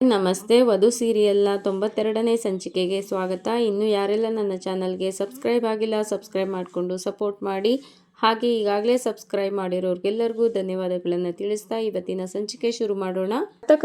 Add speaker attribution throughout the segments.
Speaker 1: ನಮಸ್ತೆ, ವಧು ಸೀರಿಯಲ್ನ ತೊಂಬತ್ತೆರಡನೇ ಸಂಚಿಕೆಗೆ ಸ್ವಾಗತ. ಇನ್ನು ಯಾರೆಲ್ಲ ನನ್ನ ಚಾನಲ್ಗೆ ಸಬ್ಸ್ಕ್ರೈಬ್ ಆಗಿಲ್ಲ, ಸಬ್ಸ್ಕ್ರೈಬ್ ಮಾಡಿಕೊಂಡು ಸಪೋರ್ಟ್ ಮಾಡಿ. ಹಾಗೆ ಈಗಾಗಲೇ ಸಬ್ಸ್ಕ್ರೈಬ್ ಮಾಡಿರೋರ್ಗೆಲ್ಲರಿಗೂ ಧನ್ಯವಾದಗಳನ್ನು ತಿಳಿಸ್ತಾ ಇವತ್ತಿನ ಸಂಚಿಕೆ ಶುರು ಮಾಡೋಣ.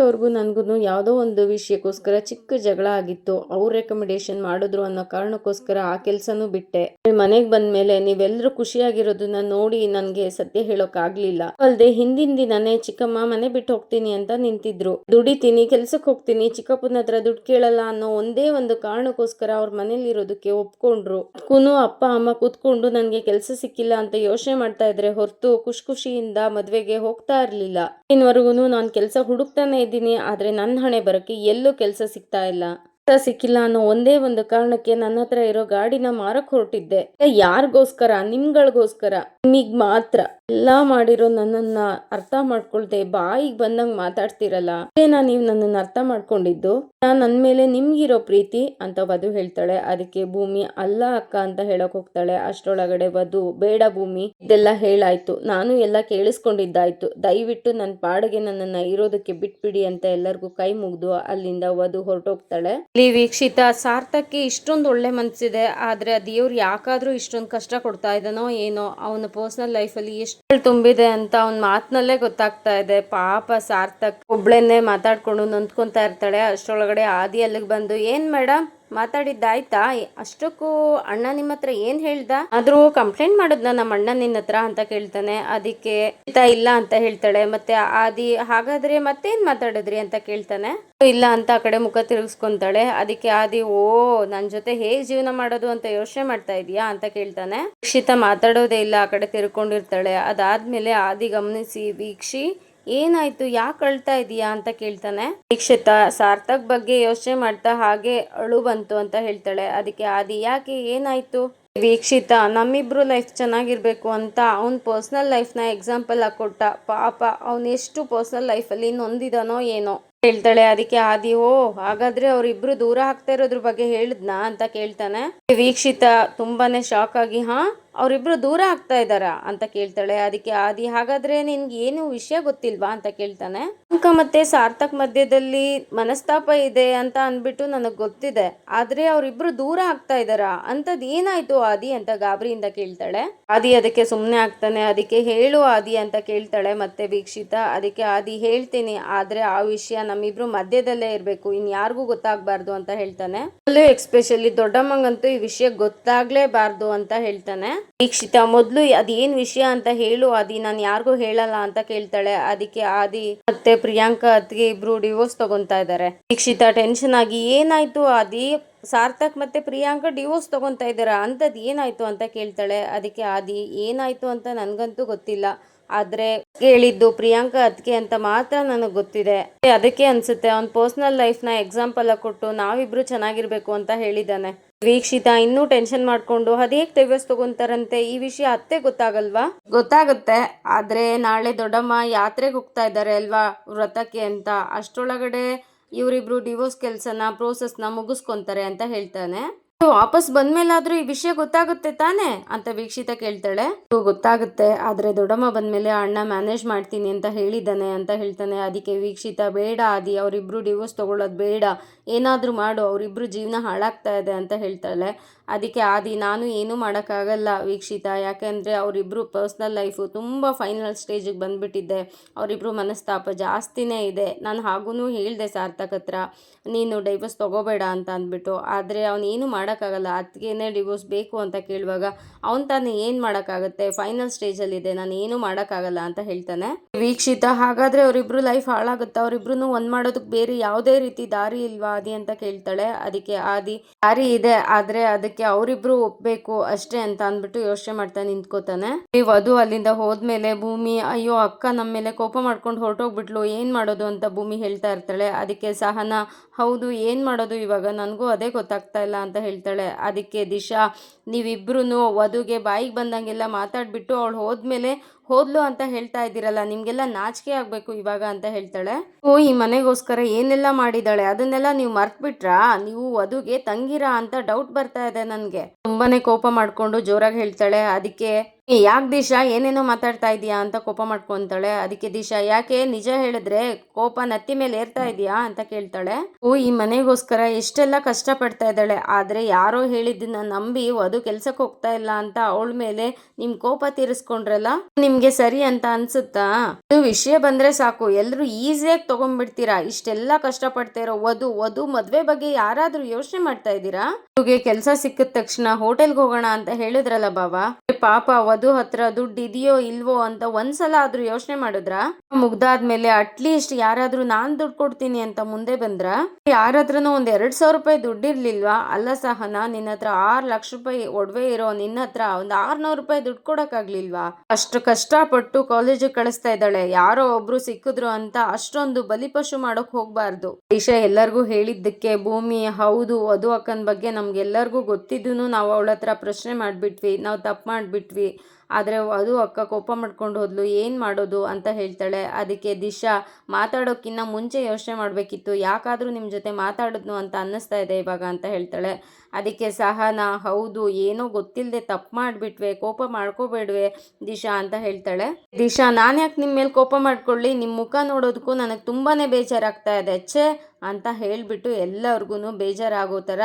Speaker 1: ಅವ್ರಿಗೂ ನನಗೂ ಯಾವುದೋ ಒಂದು ವಿಷಯಕ್ಕೋಸ್ಕರ ಚಿಕ್ಕ ಜಗಳ ಆಗಿತ್ತು. ಅವ್ರ ರೆಕಮೆಂಡೇಶನ್ ಮಾಡಿದ್ರು ಅನ್ನೋ ಕಾರಣಕ್ಕೋಸ್ಕರ ಆ ಕೆಲಸನೂ ಬಿಟ್ಟೆ. ಮನೆಗೆ ಬಂದ್ಮೇಲೆ ನೀವೆಲ್ಲರೂ ಖುಷಿಯಾಗಿರೋದನ್ನ ನೋಡಿ ನನಗೆ ಸತ್ಯ ಹೇಳೋಕ್ ಆಗ್ಲಿಲ್ಲ ಅಲ್ದೆ ಹಿಂದಿನ ದಿನನೇ ಚಿಕ್ಕಮ್ಮ ಮನೆ ಬಿಟ್ಟು ಹೋಗ್ತೀನಿ ಅಂತ ನಿಂತಿದ್ರು. ದುಡಿತೀನಿ ಕೆಲ್ಸಕ್ಕೆ ಹೋಗ್ತೀನಿ, ಚಿಕ್ಕಪ್ಪನ ಹತ್ರ ದುಡ್ಡು ಕೇಳಲ್ಲ ಅನ್ನೋ ಒಂದೇ ಒಂದು ಕಾರಣಕ್ಕೋಸ್ಕರ ಅವ್ರ ಮನೇಲಿ ಇರೋದಕ್ಕೆ ಒಪ್ಕೊಂಡ್ರು. ಕುನು ಅಪ್ಪ, ಅಮ್ಮ ಕೂತ್ಕೊಂಡು ನನಗೆ ಕೆಲಸ ಸಿಕ್ಕಿಲ್ಲ ಅಂತ ಯೋಚನೆ ಮಾಡ್ತಾ ಇದ್ರೆ ಹೊರತು ಖುಷಿ ಖುಷಿಯಿಂದ ಮದ್ವೆಗೆ ಹೋಗ್ತಾ ಇರ್ಲಿಲ್ಲ. ಇನ್ನವರೆಗೂ ನಾನು ಕೆಲಸ ಹುಡುಕ್ತಾನೆ ಇದ್ದೀನಿ, ಆದ್ರೆ ನನ್ನ ಹಣೆ ಬರಕ್ಕೆ ಎಲ್ಲೂ ಕೆಲಸ ಸಿಗ್ತಾ ಇಲ್ಲ. ಸಿಕ್ಕಿಲ್ಲ ಅನ್ನೋ ಒಂದೇ ಒಂದು ಕಾರಣಕ್ಕೆ ನನ್ನ ಹತ್ರ ಇರೋ ಗಾಡಿನ ಮಾರಕ್ ಹೊರಟಿದ್ದೆ. ಯಾರಿಗೋಸ್ಕರ? ನಿಮ್ಗಳಿಗೋಸ್ಕರ? ನಿಮಗ್ ಮಾತ್ರ. ಎಲ್ಲಾ ಮಾಡಿರೋ ನನ್ನನ್ನ ಅರ್ಥ ಮಾಡ್ಕೊಳ್ದೆ ಬಾಯಿಗೆ ಬಂದಂಗ್ ಮಾತಾಡ್ತಿರಲ್ಲ ಏನಾ ನೀವ್ ನನ್ನನ್ನ ಅರ್ಥ ಮಾಡ್ಕೊಂಡಿದ್ದು? ನಾನು ನನ್ ಮೇಲೆ ನಿಮ್ಗಿರೋ ಪ್ರೀತಿ ಅಂತ ವಧು ಹೇಳ್ತಾಳೆ. ಅದಕ್ಕೆ ಭೂಮಿ ಅಲ್ಲ ಅಕ್ಕ ಅಂತ ಹೇಳಕ್ ಹೋಗ್ತಾಳೆ. ಅಷ್ಟರೊಳಗಡೆ ವಧು, ಬೇಡ ಭೂಮಿ, ಇದೆಲ್ಲ ಹೇಳಾಯ್ತು. ನಾನು ಎಲ್ಲ ಕೇಳಿಸ್ಕೊಂಡಿದ್ದಾಯ್ತು. ದಯವಿಟ್ಟು ನನ್ನ ಪಾಡಿಗೆ ನನ್ನನ್ನ ಇರೋದಕ್ಕೆ ಬಿಟ್ಬಿಡಿ ಅಂತ ಎಲ್ಲರಿಗೂ ಕೈ ಮುಗ್ದು ಅಲ್ಲಿಂದ ವಧು ಹೊರಟೋಗ್ತಾಳೆ. ಇಲ್ಲಿ ವೀಕ್ಷಿತ, ಸಾರ್ಥಕ್ಕೆ ಇಷ್ಟೊಂದು ಒಳ್ಳೆ ಮನ್ಸಿದೆ. ಆದ್ರೆ ದೇವ್ರು ಯಾಕಾದ್ರೂ ಇಷ್ಟೊಂದು ಕಷ್ಟ ಕೊಡ್ತಾ ಇದ್ದಾನೋ ಏನೋ, ಅವನ ಪರ್ಸನಲ್ ಲೈಫಲ್ಲಿ ಎಷ್ಟು ತುಂಬಿದೆ ಅಂತ ಅವ್ನ್ ಮಾತ್ನಲ್ಲೇ ಗೊತ್ತಾಗ್ತಾ ಇದೆ. ಪಾಪ ಸಾರ್ಥಕ್ ಒಬ್ಳೆನ್ನೇ ಮಾತಾಡ್ಕೊಂಡು ನೊಂದ್ಕೊಂತಾ ಇರ್ತಾಳೆ. ಅಷ್ಟರೊಳಗಡೆ ಆದಿ ಅಲ್ಲಿಗೆ ಬಂದು, ಏನ್ ಮೇಡಮ್ ಮಾತಾಡಿದ್ದಾಯ್ತಾ? ಅಷ್ಟಕ್ಕೂ ಅಣ್ಣ ನಿಮ್ಮ ಹತ್ರ ಏನ್ ಹೇಳ್ದ? ಆದ್ರೂ ಕಂಪ್ಲೇಂಟ್ ಮಾಡಿದ್ನ ನಮ್ಮ ಅಣ್ಣ ನಿನ್ನ ಹತ್ರ ಅಂತ ಕೇಳ್ತಾನೆ. ಅದಕ್ಕೆ ಇಲ್ಲ ಅಂತ ಹೇಳ್ತಾಳೆ. ಮತ್ತೆ ಆದಿ ಹಾಗಾದ್ರೆ ಮತ್ತೇನ್ ಮಾತಾಡಿದ್ರಿ ಅಂತ ಕೇಳ್ತಾನೆ. ಇಲ್ಲ ಅಂತ ಆ ಕಡೆ ಮುಖ ತಿರುಗಿಸ್ಕೊಂತಾಳೆ. ಅದಕ್ಕೆ ಆದಿ, ಓ, ನನ್ ಜೊತೆ ಹೇಗ್ ಜೀವನ ಮಾಡೋದು ಅಂತ ಯೋಚನೆ ಮಾಡ್ತಾ ಇದೀಯಾ ಅಂತ ಕೇಳ್ತಾನೆ. ವೀಕ್ಷಿತ ಮಾತಾಡೋದೇ ಇಲ್ಲ, ಆ ಕಡೆ ತಿರ್ಕೊಂಡಿರ್ತಾಳೆ. ಅದಾದ್ಮೇಲೆ ಆದಿ ಗಮನಿಸಿ, ವೀಕ್ಷಿ ಏನಾಯ್ತು? ಯಾಕೆ ಅಳ್ತಾ ಇದೀಯಾ ಅಂತ ಕೇಳ್ತಾನೆ. ದೀಕ್ಷಿತ ಸಾರ್ಥಕ್ ಬಗ್ಗೆ ಯೋಚನೆ ಮಾಡ್ತಾ ಹಾಗೆ ಅಳು ಬಂತು ಅಂತ ಹೇಳ್ತಾಳೆ. ಅದಕ್ಕೆ ಆದಿ, ಯಾಕೆ? ಏನಾಯ್ತು? ವೀಕ್ಷಿತ ನಮ್ಮಿಬ್ರು ಲೈಫ್ ಚೆನ್ನಾಗಿರ್ಬೇಕು ಅಂತ ಅವ್ನ ಪರ್ಸನಲ್ ಲೈಫ್ನ ಎಕ್ಸಾಂಪಲ್ ಆಗಿ ಕೊಟ್ಟ. ಪಾಪ, ಅವ್ನ ಎಷ್ಟು ಪರ್ಸನಲ್ ಲೈಫಲ್ಲಿ ನೊಂದಿದಾನೋ ಏನೋ? ಹೇಳ್ತಾಳೆ. ಅದಕ್ಕೆ ಆದಿ, ಓ, ಹಾಗಾದ್ರೆ ಅವ್ರಿಬ್ರು ದೂರ ಆಗ್ತಾ ಇರೋದ್ರ ಬಗ್ಗೆ ಹೇಳಿದ್ನಾ? ಅಂತ ಕೇಳ್ತಾನೆ. ವೀಕ್ಷಿತ ತುಂಬಾನೇ ಶಾಕ್ ಆಗಿ, ಹಾ? ಅವರಿಬ್ರು ದೂರ ಆಗ್ತಾ ಇದ್ದಾರಾ ಅಂತ ಕೇಳ್ತಾಳೆ. ಅದಕ್ಕೆ ಆದಿ, ಹಾಗಾದ್ರೆ ನಿನ್ಗೆ ಏನು ವಿಷಯ ಗೊತ್ತಿಲ್ವಾ ಅಂತ ಕೇಳ್ತಾನೆ. ಅಂಕ ಮತ್ತೆ ಸಾರ್ಥಕ್ ಮಧ್ಯದಲ್ಲಿ ಮನಸ್ತಾಪ ಇದೆ ಅಂತ ಅಂದ್ಬಿಟ್ಟು ನನಗೆ ಗೊತ್ತಿದೆ. ಆದ್ರೆ ಅವರಿಬ್ರು ದೂರ ಆಗ್ತಾ ಇದಾರ ಅಂತದ್ ಏನಾಯ್ತು ಆದಿ ಅಂತ ಗಾಬರಿಯಿಂದ ಕೇಳ್ತಾಳೆ. ಆದಿ ಅದಕ್ಕೆ ಸುಮ್ಮನೆ ಆಗ್ತಾನೆ. ಅದಕ್ಕೆ ಹೇಳು ಆದಿ ಅಂತ ಕೇಳ್ತಾಳೆ ಮತ್ತೆ ವೀಕ್ಷಿತ. ಅದಕ್ಕೆ ಆದಿ, ಹೇಳ್ತೀನಿ, ಆದ್ರೆ ಆ ವಿಷಯ ನಮ್ಮಿಬ್ರು ಮಧ್ಯದಲ್ಲೇ ಇರಬೇಕು. ಇನ್ ಯಾರಿಗೂ ಗೊತ್ತಾಗ್ಬಾರ್ದು ಅಂತ ಹೇಳ್ತಾನೆ. ಅಲ್ಲೂ ಎಕ್ಸ್ಪೆಷಲಿ ದೊಡ್ಡಮ್ಮಂಗಂತೂ ಈ ವಿಷಯ ಗೊತ್ತಾಗ್ಲೇಬಾರ್ದು ಅಂತ ಹೇಳ್ತಾನೆ. ದೀಕ್ಷಿತ, ಮೊದ್ಲು ಅದೇನ್ ವಿಷಯ ಅಂತ ಹೇಳು, ಆದಿ. ನಾನು ಯಾರಿಗೂ ಹೇಳಲ್ಲ ಅಂತ ಕೇಳ್ತಾಳೆ. ಅದಕ್ಕೆ ಆದಿ ಮತ್ತೆ ಪ್ರಿಯಾಂಕಾ ಅದ್ಗೆ ಇಬ್ರು ಡಿವೋರ್ಸ್ ತಗೊಂತಾ ಇದ್ದಾರೆ ದೀಕ್ಷಿತ ಟೆನ್ಷನ್ ಆಗಿ, ಏನಾಯ್ತು ಆದಿ? ಸಾರ್ಥಕ್ ಮತ್ತೆ ಪ್ರಿಯಾಂಕಾ ಡಿವೋರ್ಸ್ ತಗೊಂತಾ ಇದ್ದಾರ ಅಂತದ್ ಏನಾಯ್ತು ಅಂತ ಕೇಳ್ತಾಳೆ. ಅದಕ್ಕೆ ಆದಿ, ಏನಾಯ್ತು ಅಂತ ನನ್ಗಂತೂ ಗೊತ್ತಿಲ್ಲ. ಆದ್ರೆ ಕೇಳಿದ್ದು ಪ್ರಿಯಾಂಕಾ ಅದಕ್ಕೆ ಅಂತ ಮಾತ್ರ ನನಗೆ ಗೊತ್ತಿದೆ. ಅದಕ್ಕೆ ಅನ್ಸುತ್ತೆ, ಅವ್ನ್ ಪರ್ಸನಲ್ ಲೈಫ್ನ ಎಕ್ಸಾಂಪಲ್ ಕೊಟ್ಟು ನಾವಿಬ್ರು ಚೆನ್ನಾಗಿರ್ಬೇಕು ಅಂತ ಹೇಳಿದ್ದಾನೆ. ವೀಕ್ಷಿತ, ಇನ್ನೂ ಟೆನ್ಷನ್ ಮಾಡ್ಕೊಂಡು ಅದೇಕ್ ಡಿವೋರ್ಸ್ ತಗೊಂತಾರಂತೆ? ಈ ವಿಷಯ ಅತ್ತೆ ಗೊತ್ತಾಗಲ್ವಾ? ಗೊತ್ತಾಗುತ್ತೆ. ಆದ್ರೆ ನಾಳೆ ದೊಡ್ಡಮ್ಮ ಯಾತ್ರೆಗೆ ಹೋಗ್ತಾ ಇದ್ದಾರೆ ಅಲ್ವಾ ವ್ರತಕ್ಕೆ ಅಂತ? ಅಷ್ಟರೊಳಗಡೆ ಇವರಿಬ್ರು ಡಿವೋರ್ಸ್ ಕೆಲಸನ ಪ್ರೋಸೆಸ್ನ ಮುಗಿಸ್ಕೊಂತಾರೆ ಅಂತ ಹೇಳ್ತಾನೆ. ವಾಪಸ್ ಬಂದ್ಮೇಲಾದ್ರೂ ಈ ವಿಷಯ ಗೊತ್ತಾಗುತ್ತೆ ತಾನೇ? ಅಂತ ವೀಕ್ಷಿತ ಕೇಳ್ತಾಳೆ. ಗೊತ್ತಾಗುತ್ತೆ. ಆದ್ರೆ ದೊಡ್ಡಮ್ಮ ಬಂದ್ಮೇಲೆ ಅಣ್ಣ ಮ್ಯಾನೇಜ್ ಮಾಡ್ತೀನಿ ಅಂತ ಹೇಳಿದ್ದಾನೆ ಅಂತ ಹೇಳ್ತಾನೆ. ಅದಕ್ಕೆ ವೀಕ್ಷಿತ, ಬೇಡ ಆದಿ, ಅವರಿಬ್ರು ಡಿವೋರ್ಸ್ ತಗೊಳ್ಳೋದು ಬೇಡ. ಏನಾದ್ರೂ ಮಾಡು ಅವರಿಬ್ಬರು ಜೀವನ ಹಾಳಾಗ್ತಾ ಇದೆ ಅಂತ ಹೇಳ್ತಾಳೆ. ಅದಕ್ಕೆ ಆದಿ, ನಾನು ಏನೂ ಮಾಡೋಕ್ಕಾಗಲ್ಲ ವೀಕ್ಷಿತ. ಯಾಕೆಂದರೆ ಅವರಿಬ್ಬರು ಪರ್ಸ್ನಲ್ ಲೈಫು ತುಂಬ ಫೈನಲ್ ಸ್ಟೇಜಿಗೆ ಬಂದುಬಿಟ್ಟಿದ್ದೆ ಅವರಿಬ್ಬರು ಮನಸ್ತಾಪ ಜಾಸ್ತಿನೇ ಇದೆ. ನಾನು ಹಾಗೂ ಹೇಳಿದೆ, ಸಾರ್ಥಕ್ ಹತ್ರ, ನೀನು ಡೈವರ್ಸ್ ತೊಗೋಬೇಡ ಅಂತ ಅಂದ್ಬಿಟ್ಟು. ಆದರೆ ಅವನೇನು ಮಾಡೋಕ್ಕಾಗಲ್ಲ. ಅದಕ್ಕೇನೆ ಡಿವೋರ್ಸ್ ಬೇಕು ಅಂತ ಕೇಳುವಾಗ ಅವನು ತಾನು ಏನು ಮಾಡೋಕ್ಕಾಗುತ್ತೆ? ಫೈನಲ್ ಸ್ಟೇಜಲ್ಲಿದೆ ನಾನು ಏನು ಮಾಡೋಕ್ಕಾಗಲ್ಲ ಅಂತ ಹೇಳ್ತಾನೆ. ವೀಕ್ಷಿತ, ಹಾಗಾದರೆ ಅವರಿಬ್ಬರು ಲೈಫ್ ಹಾಳಾಗುತ್ತೆ? ಅವರಿಬ್ರು ಒಂದು ಮಾಡೋದಕ್ಕೆ ಬೇರೆ ಯಾವುದೇ ರೀತಿ ದಾರಿ ಇಲ್ವಾ? ಆದಿ ಅಂತ ಕೇಳ್ತಾಳೆ. ಅದಕ್ಕೆ ಆದಿ, ದಾರಿ ಇದೆ, ಆದ್ರೆ ಅದಕ್ಕೆ ಅವರಿಬ್ರು ಒಪ್ಬೇಕು ಅಷ್ಟೇ ಅಂತ ಅಂದ್ಬಿಟ್ಟು ಯೋಚನೆ ಮಾಡ್ತಾ ನಿಂತ್ಕೋತಾನೆ. ವಧು ಅಲ್ಲಿಂದ ಹೋದ್ಮೇಲೆ ಭೂಮಿ, ಅಯ್ಯೋ, ಅಕ್ಕ ನಮ್ಮ ಮೇಲೆ ಕೋಪ ಮಾಡ್ಕೊಂಡು ಹೊರಟೋಗ್ಬಿಟ್ಲು, ಏನ್ ಮಾಡೋದು ಅಂತ ಭೂಮಿ ಹೇಳ್ತಾ ಇರ್ತಾಳೆ. ಅದಕ್ಕೆ ಸಹನ, ಹೌದು, ಏನ್ ಮಾಡೋದು ಇವಾಗ? ನನಗೂ ಅದೇ ಗೊತ್ತಾಗ್ತಾ ಇಲ್ಲ ಅಂತ ಹೇಳ್ತಾಳೆ. ಅದಕ್ಕೆ ದಿಶಾ ನೀವಿಬ್ರು ವಧುಗೆ ಬಾಯಿಗೆ ಬಂದಂಗೆಲ್ಲ ಮಾತಾಡ್ಬಿಟ್ಟು ಅವಳು ಹೋದ್ಮೇಲೆ ಹೋದ್ಲು ಅಂತ ಹೇಳ್ತಾ ಇದ್ದೀರಲ್ಲ, ನಿಮ್ಗೆಲ್ಲ ನಾಚಿಕೆ ಆಗ್ಬೇಕು ಇವಾಗ ಅಂತ ಹೇಳ್ತಾಳೆ. ಓ, ಈ ಮನೆಗೋಸ್ಕರ ಏನೆಲ್ಲ ಮಾಡಿದಾಳೆ ಅದನ್ನೆಲ್ಲ ನೀವು ಮರ್ತ್ಬಿಟ್ರಾ? ನೀವು ವಧುಗೆ ತಂಗಿರಾ ಅಂತ ಡೌಟ್ ಬರ್ತಾ ಇದೆ ನನ್ಗೆ. ತುಂಬಾನೇ ಕೋಪ ಮಾಡ್ಕೊಂಡು ಜೋರಾಗಿ ಹೇಳ್ತಾಳೆ. ಅದಕ್ಕೆ ಯಾಕೆ ದಿಶಾ? ಏನೇನೋ ಮಾತಾಡ್ತಾ ಇದೀಯಾ ಅಂತ ಕೋಪ ಮಾಡ್ಕೊಂತಾಳೆ. ಅದಕ್ಕೆ ದಿಶಾ, ಯಾಕೆ ನಿಜ ಹೇಳಿದ್ರೆ ಕೋಪ ನತ್ತಿ ಮೇಲೆ ಏರ್ತಾ ಇದೀಯಾ ಅಂತ ಕೇಳ್ತಾಳೆ. ಓ, ಈ ಮನೆಗೋಸ್ಕರ ಎಷ್ಟೆಲ್ಲ ಕಷ್ಟ ಪಡ್ತಾ ಇದ್ದಾಳೆ. ಆದ್ರೆ ಯಾರೋ ಹೇಳಿದ್ದನ್ನ ನಂಬಿ ಅದು ಕೆಲ್ಸಕ್ಕೆ ಹೋಗ್ತಾ ಇಲ್ಲ ಅಂತ ಅವಳ ಮೇಲೆ ನಿಮ್ ಕೋಪ ತೀರಿಸ್ಕೊಂಡ್ರಲ್ಲ? ನಿಮ್ಗೆ ಸರಿ ಅಂತ ಅನ್ಸುತ್ತಾ? ಇದು ವಿಷಯ ಬಂದ್ರೆ ಸಾಕು. ಎಲ್ರು ಈಸಿಯಾಗಿ ತಗೊಂಡ್ಬಿಡ್ತೀರಾ? ಇಷ್ಟೆಲ್ಲ ಕಷ್ಟ ಪಡ್ತಾ ಇರೋ ವಧು ವಧು ಮದ್ವೆ ಬಗ್ಗೆ ಯಾರಾದ್ರೂ ಯೋಚನೆ ಮಾಡ್ತಾ ಇದ್ದೀರಾ ಕೆಲಸ ಸಿಕ್ಕಿದ ತಕ್ಷಣ ಹೋಟೆಲ್ಗೆ ಹೋಗೋಣ ಅಂತ ಹೇಳಿದ್ರಲ್ಲ ಬಾಬಾ ಪಾಪ ವಧು ಹತ್ರ ದುಡ್ಡು ಇದೆಯೋ ಇಲ್ವೋ ಅಂತ ಒಂದ್ಸಲ ಆದ್ರೂ ಯೋಚನೆ ಮಾಡಿದ್ರ? ಮುಗ್ದಾದ್ಮೇಲೆ ಅಟ್ಲೀಸ್ಟ್ ಯಾರಾದ್ರೂ ನಾನ್ ದುಡ್ಡು ಕೊಡ್ತೀನಿ ಅಂತ ಮುಂದೆ ಬಂದ್ರ? ಯಾರತ್ರನು ಒಂದ್ ಎರಡ್ ಸಾವಿರ ರೂಪಾಯಿ ದುಡ್ಡು ಇರ್ಲಿಲ್ವಾ? ಅಲ್ಲ ಸಹನ, ನಿನ್ನ ಹತ್ರ ಆರ್ ಲಕ್ಷ ರೂಪಾಯಿ ಒಡವೆ ಇರೋ ನಿನ್ನ ಹತ್ರ ಒಂದ್ ಆರ್ನೂರು ರೂಪಾಯಿ ದುಡ್ಡು ಕೊಡಕ್ಕಾಗ್ಲಿಲ್ವಾ? ಅಷ್ಟು ಕಷ್ಟಪಟ್ಟು ಕಾಲೇಜಿಗೆ ಕಳಿಸ್ತಾ ಇದ್ದಾಳೆ. ಯಾರೋ ಒಬ್ರು ಸಿಕ್ಕಿದ್ರು ಅಂತ ಅಷ್ಟೊಂದು ಬಲಿಪಶು ಮಾಡೋಕ್ ಹೋಗ್ಬಾರ್ದು. ದಿಶಾ ಎಲ್ಲರಿಗೂ ಹೇಳಿದ್ದಕ್ಕೆ ಭೂಮಿ, ಹೌದು, ಅದು ಅಕ್ಕನ ಬಗ್ಗೆ ನಮ್ಗೆಲ್ಲರಿಗೂ ಗೊತ್ತಿದ್ದು ನಾವು ಅವಳ ಪ್ರಶ್ನೆ ಮಾಡ್ಬಿಟ್ವಿ. ನಾವು ತಪ್ಪು ಮಾಡಿಬಿಟ್ವಿ. ಆದರೆ ಅದು ಅಕ್ಕ ಕೋಪ ಮಾಡ್ಕೊಂಡು ಹೋದ್ಲು, ಏನು ಮಾಡೋದು ಅಂತ ಹೇಳ್ತಾಳೆ. ಅದಕ್ಕೆ ದಿಶಾ ಮಾತಾಡೋಕ್ಕಿಂತ ಮುಂಚೆ ಯೋಚನೆ ಮಾಡಬೇಕಿತ್ತು. ಯಾಕಾದರೂ ನಿಮ್ಮ ಜೊತೆ ಮಾತಾಡಿದ್ನು ಅಂತ ಅನ್ನಿಸ್ತಾ ಇದೆ ಇವಾಗ ಅಂತ ಹೇಳ್ತಾಳೆ. ಅದಕ್ಕೆ ಸಹನಾ ಹೌದು, ಏನೋ ಗೊತ್ತಿಲ್ಲದೆ ತಪ್ಪು ಮಾಡಿಬಿಟ್ವೆ, ಕೋಪ ಮಾಡ್ಕೋಬೇಡ್ವೆ, ದಿಶಾ ಅಂತ ಹೇಳ್ತಾಳೆ. ದಿಶಾ, ನಾನು ಯಾಕೆ ನಿಮ್ಮ ಮೇಲೆ ಕೋಪ ಮಾಡ್ಕೊಳ್ಳಿ? ನಿಮ್ಮ ಮುಖ ನೋಡೋದಕ್ಕೂ ನನಗೆ ತುಂಬಾ ಬೇಜಾರಾಗ್ತಾ ಇದೆ, ಛೇ ಅಂತ ಹೇಳಿಬಿಟ್ಟು ಎಲ್ಲರಿಗೂ ಬೇಜಾರಾಗೋ ಥರ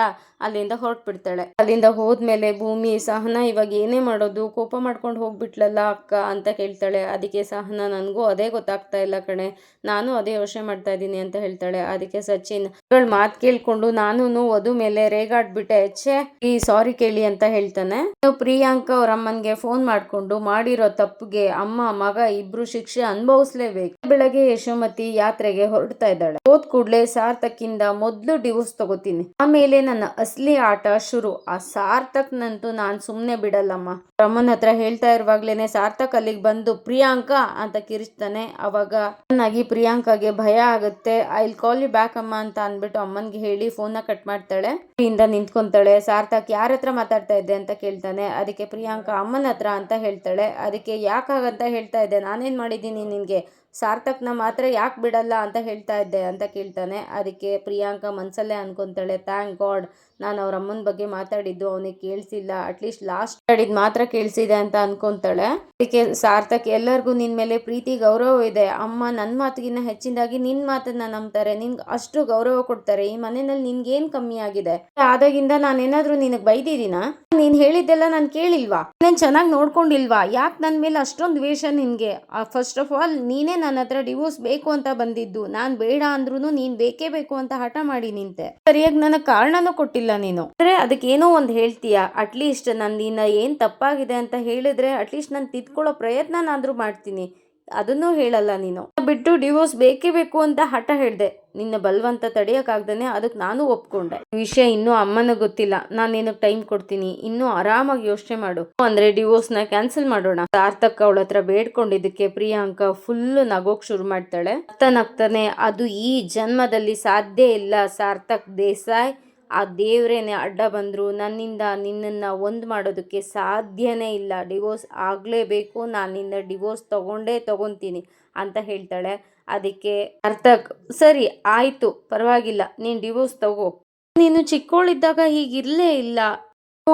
Speaker 1: ಅಲ್ಲಿಂದ ಹೊರಟ್ಬಿಡ್ತಾಳೆ. ಅಲ್ಲಿಂದ ಹೋದ್ಮೇಲೆ ಭೂಮಿ, ಸಹನ ಇವಾಗ ಏನೇ ಮಾಡೋದು, ಕೋಪ ಮಾಡ್ಕೊಂಡು ಹೋಗ್ಬಿಟ್ಲಲ್ಲ ಅಕ್ಕ ಅಂತ ಕೇಳ್ತಾಳೆ ಅದಕ್ಕೆ ಸಹನ, ನನಗೂ ಅದೇ ಗೊತ್ತಾಗ್ತಾ ಇಲ್ಲ ಕಣೆ, ನಾನು ಅದೇ ಯೋಚನೆ ಮಾಡ್ತಾ ಇದ್ದೀನಿ ಅಂತ ಹೇಳ್ತಾಳೆ. ಅದಕ್ಕೆ ಸಚಿನ್ ಮಾತು ಕೇಳ್ಕೊಂಡು ನಾನು ವಧು ಮೇಲೆ ರೇಗಾಡ್ಬಿಟ್ಟೆ ಛೇ ಈ ಸಾರಿ ಕೇಳಿ ಅಂತ ಹೇಳ್ತಾನೆ. ಪ್ರಿಯಾಂಕಾ ಅವ್ರ ಅಮ್ಮನ್ಗೆ ಫೋನ್ ಮಾಡ್ಕೊಂಡು ಮಾಡಿರೋ ತಪ್ಪಿಗೆ ಅಮ್ಮ, ಮಗ ಇಬ್ರು ಶಿಕ್ಷೆ ಅನುಭವಿಸ್ಲೇಬೇಕು. ಬೆಳಗ್ಗೆ ಯಶೋಮತಿ ಯಾತ್ರೆಗೆ ಹೊರಡ್ತಾ ಇದ್ದಾಳೆ. ಹೋದ್ ಕೂಡ್ಲೆ ಸಾರ್ಥಕಿಂದ ಮೊದ್ಲು ಡಿವೋರ್ಸ್ ತಗೋತೀನಿ. ಆಮೇಲೆ ನನ್ನ ಅಸಲಿ ಆಟ ಶುರು. ಆ ಸಾರ್ಥಕ್ ನಂತೂ ನಾನ್ ಸುಮ್ನೆ ಬಿಡಲ್ಲಮ್ಮ. ಅಮ್ಮನ ಹತ್ರ ಹೇಳ್ತಾ ಇರುವಾಗ್ಲೇನೆ ಸಾರ್ಥಕ್ ಅಲ್ಲಿಗೆ ಬಂದು, ಪ್ರಿಯಾಂಕಾ ಅಂತ ಕಿರಿಸ್ತಾನೆ ಅವಾಗ ಚೆನ್ನಾಗಿ ಪ್ರಿಯಾಂಕಾಗೆ ಭಯ ಆಗುತ್ತೆ. ಐ ಕಾಲ್ ಯು ಬ್ಯಾಕ್ ಅಮ್ಮ ಅಂತ ಅಂದ್ಬಿಟ್ಟು ಅಮ್ಮನ್ಗೆ ಹೇಳಿ ಫೋನ್ ಕಟ್ ಮಾಡ್ತಾಳೆ. ಇಂದ ನಿಂತ್ಕೊಂತಾಳೆ ಸಾರ್ಥಕ್ ಯಾರ ಹತ್ರ ಮಾತಾಡ್ತಾ ಇದ್ದೆ ಅಂತ ಕೇಳ್ತಾನೆ. ಅದಕ್ಕೆ ಪ್ರಿಯಾಂಕಾ ಅಮ್ಮನ ಹತ್ರ ಅಂತ ಹೇಳ್ತಾಳೆ. ಅದಕ್ಕೆ ಯಾಕಾಗಂತ ಹೇಳ್ತಾ ಇದ್ದೆ, ನಾನೇನು ಮಾಡಿದ್ದೀನಿ ನಿನಗೆ? ಸಾರ್ಥಕ್ನ ಮಾತ್ರ ಯಾಕೆ ಬಿಡಲ್ಲ ಅಂತ ಹೇಳ್ತಾ ಇದ್ದೆ ಅಂತ ಕೇಳ್ತಾನೆ. ಅದಕ್ಕೆ ಪ್ರಿಯಾಂಕಾ ಮನ್ಸಲ್ಲೇ ಅನ್ಕೊಂತಾಳೆ ಥ್ಯಾಂಕ್ ಗಾಡ್ ನಾನು ಅವ್ರ ಅಮ್ಮನ ಬಗ್ಗೆ ಮಾತಾಡಿದ್ದು, ಅವನಿಗೆ ಕೇಳಿಸಿಲ್ಲ. ಅಟ್ಲೀಸ್ಟ್ ಲಾಸ್ಟ್ ಹೇಳಿದ್ ಮಾತ್ರ ಕೇಳಿಸಿದೆ ಅಂತ ಅನ್ಕೊಂತಾಳೆ. ಅದಕ್ಕೆ ಸಾರ್ಥಕ್, ಎಲ್ಲರಿಗೂ ನಿನ್ ಮೇಲೆ ಪ್ರೀತಿ, ಗೌರವ ಇದೆ. ಅಮ್ಮ ನನ್ನ ಮಾತಿಗಿನ್ನ ಹೆಚ್ಚಿನದಾಗಿ ನಿನ್ ಮಾತನ್ನ ನಂಬ್ತಾರೆ. ನಿನ್ಗೆ ಅಷ್ಟು ಗೌರವ ಕೊಡ್ತಾರೆ. ಈ ಮನೆಯಲ್ಲಿ ನಿನ್ಗೇನ್ ಕಮ್ಮಿ ಆಗಿದೆ? ಆದಾಗಿಂದ ನಾನೇನಾದ್ರೂ ನಿನಗೆ ಬೈದಿದ್ದೀನಾ? ನೀನ್ ಹೇಳಿದ್ದೆಲ್ಲ ನಾನು ಕೇಳಿಲ್ವಾ? ನಾನು ಚೆನ್ನಾಗಿ ನೋಡ್ಕೊಂಡಿಲ್ವಾ? ಯಾಕೆ ನನ್ನ ಮೇಲೆ ಅಷ್ಟೊಂದು ದ್ವೇಷ ನಿನ್ಗೆ? ಫಸ್ಟ್ ಆಫ್ ಆಲ್ ನೀನೇ ನನ್ನ ಹತ್ರ ಡಿವೋರ್ಸ್ ಬೇಕು ಅಂತ ಬಂದಿದ್ದು. ನಾನ್ ಬೇಡ ಅಂದ್ರೂ ನೀನ್ ಬೇಕೇ ಬೇಕು ಅಂತ ಹಠ ಮಾಡಿ ನಿಂತೆ. ಸರಿಯಾಗಿ ನನಗೆ ಕಾರಣನೂ ಕೊಟ್ಟಿಲ್ಲ. ನೀನು. ಅಂದ್ರೆ ಅದಕ್ಕೆ ಏನೋ ಒಂದು ಹೇಳ್ತೀಯಾ? ಅಟ್ಲೀಸ್ಟ್ ನಂದಿನ ಏನ್ ತಪ್ಪಾಗಿದೆ ಅಂತ ಹೇಳಿದ್ರೆ ಅಟ್ಲೀಸ್ಟ್ ನಾನು ತಿದ್ಕೊಳ್ಳೋ ಪ್ರಯತ್ನನಾದ್ರೂ ಮಾಡ್ತೀನಿ. ಅದನ್ನೂ ಹೇಳಲ್ಲ ನೀನು. ಬಿಟ್ಟು ಡಿವೋರ್ಸ್ ಬೇಕೇ ಬೇಕು ಅಂತ ಹಠ ಹೇಳ್ದೆ. ನಿನ್ನ ಬಲವಂತ ತಡೆಯೋಕ್ಕಾಗ್ದೇ ಅದಕ್ಕೆ ನಾನು ಒಪ್ಕೊಂಡೆ. ವಿಷಯ ಇನ್ನೂ ಅಮ್ಮನ ಗೊತ್ತಿಲ್ಲ. ನಾನು ನಿನಗೆ ಟೈಮ್ ಕೊಡ್ತೀನಿ. ಇನ್ನೂ ಆರಾಮಾಗಿ ಯೋಚನೆ ಮಾಡು. ಅಂದ್ರೆ ಡಿವೋರ್ಸ್ನ ಕ್ಯಾನ್ಸಲ್ ಮಾಡೋಣ. ಸಾರ್ಥಕ್ ಅವಳ ಹತ್ರ ಬೇಡ್ಕೊಂಡಿದ್ದಕ್ಕೆ ಪ್ರಿಯಾಂಕ ಫುಲ್ ನಗೋಕ್ ಶುರು ಮಾಡ್ತಾಳೆ. ನಗ್ತಾ ನಗ್ತಾನೆ ಅದು ಈ ಜನ್ಮದಲ್ಲಿ ಸಾಧ್ಯ ಇಲ್ಲ ಸಾರ್ಥಕ್ ದೇಸಾಯ್. ಆ ದೇವರೇನೆ ಅಡ್ಡ ಬಂದರು, ನನ್ನಿಂದ ನಿನ್ನನ್ನು ಒಂದು ಮಾಡೋದಕ್ಕೆ ಸಾಧ್ಯನೇ ಇಲ್ಲ. ಡಿವೋರ್ಸ್ ಆಗಲೇಬೇಕು ನಾನು ನಿನ್ನ ಡಿವೋರ್ಸ್ ತಗೊಂಡೇ ತಗೊತೀನಿ ಅಂತ ಹೇಳ್ತಾಳೆ. ಅದಕ್ಕೆ ಅರ್ಥಕ್, ಸರಿ, ಆಯಿತು, ಪರವಾಗಿಲ್ಲ, ನೀನು ಡಿವೋರ್ಸ್ ತಗೋ. ನೀನು ಚಿಕ್ಕವಳಿದ್ದಾಗ ಹೀಗಿರಲೇ ಇಲ್ಲ.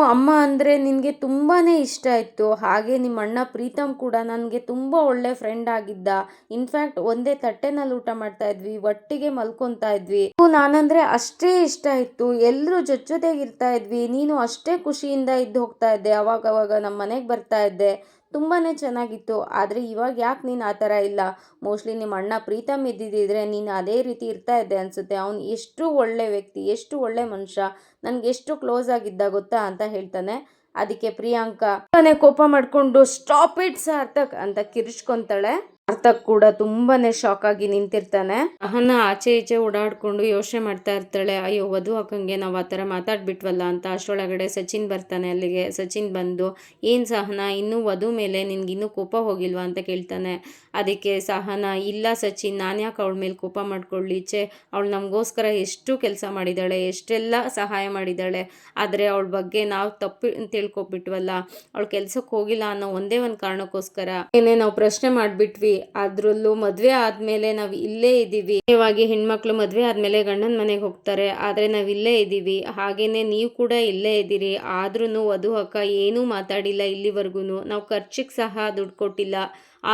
Speaker 1: ಅಮ್ಮ ಅಂದರೆ ನಿನಗೆ ತುಂಬಾ ಇಷ್ಟ ಇತ್ತು ಹಾಗೆ ನಿಮ್ಮ ಅಣ್ಣ ಪ್ರೀತಮ್ ಕೂಡ ನನಗೆ ತುಂಬ ಒಳ್ಳೆ ಫ್ರೆಂಡ್ ಆಗಿದ್ದ. ಇನ್ಫ್ಯಾಕ್ಟ್ ಒಂದೇ ತಟ್ಟೆನಲ್ಲಿ ಊಟ ಮಾಡ್ತಾ ಇದ್ವಿ, ಒಟ್ಟಿಗೆ ಮಲ್ಕೊತಾ ಇದ್ವಿ. ನಾನಂದ್ರೆ ಅಷ್ಟೇ ಇಷ್ಟ ಇತ್ತು ಎಲ್ಲರೂ ಜೊತೆ ಜೊತೆಗೆ ಇರ್ತಾ ಇದ್ವಿ. ನೀನು ಅಷ್ಟೇ ಖುಷಿಯಿಂದ ಇದ್ದು ಹೋಗ್ತಾ ಇದ್ದೆ. ಅವಾಗವಾಗ ಅವಾಗ ನಮ್ಮ ಮನೆಗೆ ಬರ್ತಾ ಇದ್ದೆ. ತುಂಬಾ ಚೆನ್ನಾಗಿತ್ತು. ಆದರೆ ಇವಾಗ ಯಾಕೆ ನೀನು ಆ ಥರ ಇಲ್ಲ? ಮೋಸ್ಟ್ಲಿ ನಿಮ್ಮ ಅಣ್ಣ ಪ್ರೀತಮ್ ಇದ್ದಿದ್ದಿದ್ರೆ ನೀನು ಅದೇ ರೀತಿ ಇರ್ತಾ ಇದ್ದೆ ಅನಿಸುತ್ತೆ. ಅವನು ಎಷ್ಟು ಒಳ್ಳೆ ವ್ಯಕ್ತಿ, ಎಷ್ಟು ಒಳ್ಳೆ ಮನುಷ್ಯ, ನನಗೆ ಎಷ್ಟು ಕ್ಲೋಸ್ ಆಗಿದ್ದ ಗೊತ್ತಾ ಅಂತ ಹೇಳ್ತಾನೆ. ಅದಕ್ಕೆ ಪ್ರಿಯಾಂಕಾ ಕೋಪ ಮಾಡಿಕೊಂಡು, ಸ್ಟಾಪ್ ಇಟ್ ಸಾರ್ಥಕ್ ಅಂತ ಕಿರಿಚ್ಕೊಂತಾಳೆ. ಸಾರ್ಥಕ್ ಕೂಡ ತುಂಬಾನೇ ಶಾಕ್ ಆಗಿ ನಿಂತಿರ್ತಾನೆ. ಅಹನ ಆಚೆ ಈಚೆ ಓಡಾಡ್ಕೊಂಡು ಯೋಚನೆ ಮಾಡ್ತಾ ಇರ್ತಾಳೆ, ಅಯ್ಯೋ, ವಧು ಹಾಕಂಗೆ ನಾವು ಆ ಥರ ಮಾತಾಡ್ಬಿಟ್ವಲ್ಲ ಅಂತ. ಅಷ್ಟರೊಳಗಡೆ ಸಚಿನ್ ಬರ್ತಾನೆ ಅಲ್ಲಿಗೆ. ಸಚಿನ್ ಬಂದು, ಏನ್ ಸಹನ, ಇನ್ನೂ ವಧು ಮೇಲೆ ನಿನ್ಗೆ ಇನ್ನೂ ಕೋಪ ಹೋಗಿಲ್ವಾ? ಅಂತ ಕೇಳ್ತಾನೆ. ಅದಕ್ಕೆ, ಸಹನ, ಇಲ್ಲ ಸಚಿನ್, ನಾನು ಯಾಕೆ ಅವಳ ಮೇಲೆ ಕೋಪ ಮಾಡ್ಕೊಳ್ಳಿ? ಈಚೆ ಅವಳು ನಮಗೋಸ್ಕರ ಎಷ್ಟು ಕೆಲಸ ಮಾಡಿದ್ದಾಳೆ ಎಷ್ಟೆಲ್ಲ ಸಹಾಯ ಮಾಡಿದ್ದಾಳೆ ಆದರೆ ಅವಳ ಬಗ್ಗೆ ನಾವು ತಪ್ಪು ತಿಳ್ಕೊಬಿಟ್ವಲ್ಲ, ಅವಳು ಕೆಲ್ಸಕ್ಕೆ ಹೋಗಿಲ್ಲ ಅನ್ನೋ ಒಂದೇ ಒಂದು ಕಾರಣಕ್ಕೋಸ್ಕರ ಏನೇ ನಾವು ಪ್ರಶ್ನೆ ಮಾಡಿಬಿಟ್ವಿ ಅದ್ರಲ್ಲೂ ಮದ್ವೆ ಆದ್ಮೇಲೆ ನಾವು ಇಲ್ಲೇ ಇದ್ದೀವಿ ಮುಖ್ಯವಾಗಿ ಹೆಣ್ಮಕ್ಳು ಮದ್ವೆ ಆದ್ಮೇಲೆ ಗಂಡನ ಮನೆಗೆ ಹೋಗ್ತಾರೆ. ಆದ್ರೆ ನಾವ್ ಇಲ್ಲೇ ಇದ್ದೀವಿ ಹಾಗೇನೆ ನೀವು ಕೂಡ ಇಲ್ಲೇ ಇದ್ದೀರಿ ಆದ್ರೂ ವಧು ಅಕ್ಕ ಏನೂ ಮಾತಾಡಿಲ್ಲ ಇಲ್ಲಿವರೆಗೂ ನಾವು ಖರ್ಚಿಗೆ ಸಹ ದುಡ್ಡು ಕೊಟ್ಟಿಲ್ಲ.